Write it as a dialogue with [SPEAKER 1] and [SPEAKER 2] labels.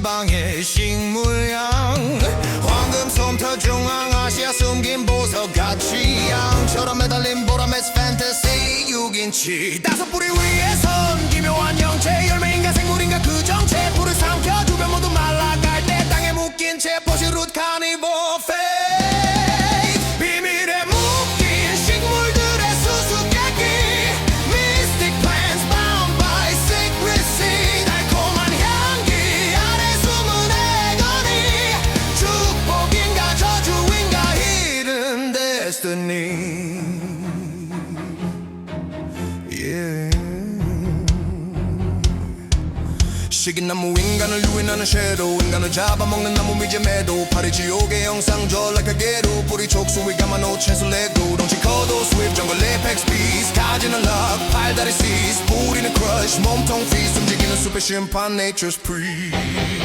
[SPEAKER 1] 지방의 식물양. 황금 솜털 중앙아시아 숨긴 보석 같이 양처럼 매달린 보라매스 팬테시 6인치. 다섯 뿌리 위에 선 기묘한 형체. 열매인가 생물인가 그 정체. 불을 삼켜 주변 모두 말라갈 때 땅에 묶인 채 포시룻 카니보 destiny. Yeah. 식인나무 인간을 유인하는 섀도우 인간을 잡아먹는 나무 미제 매도. 팔이 지옥의 영상저 like a ghetto. 뿌리 촉수위 감아놓 채소 레고 덩치 커도 swift 정글 apex beast. 가지는 luck 팔다리 seize 뿌리는 crush 몸통 feast. 움직이는 숲의 심판 nature's priest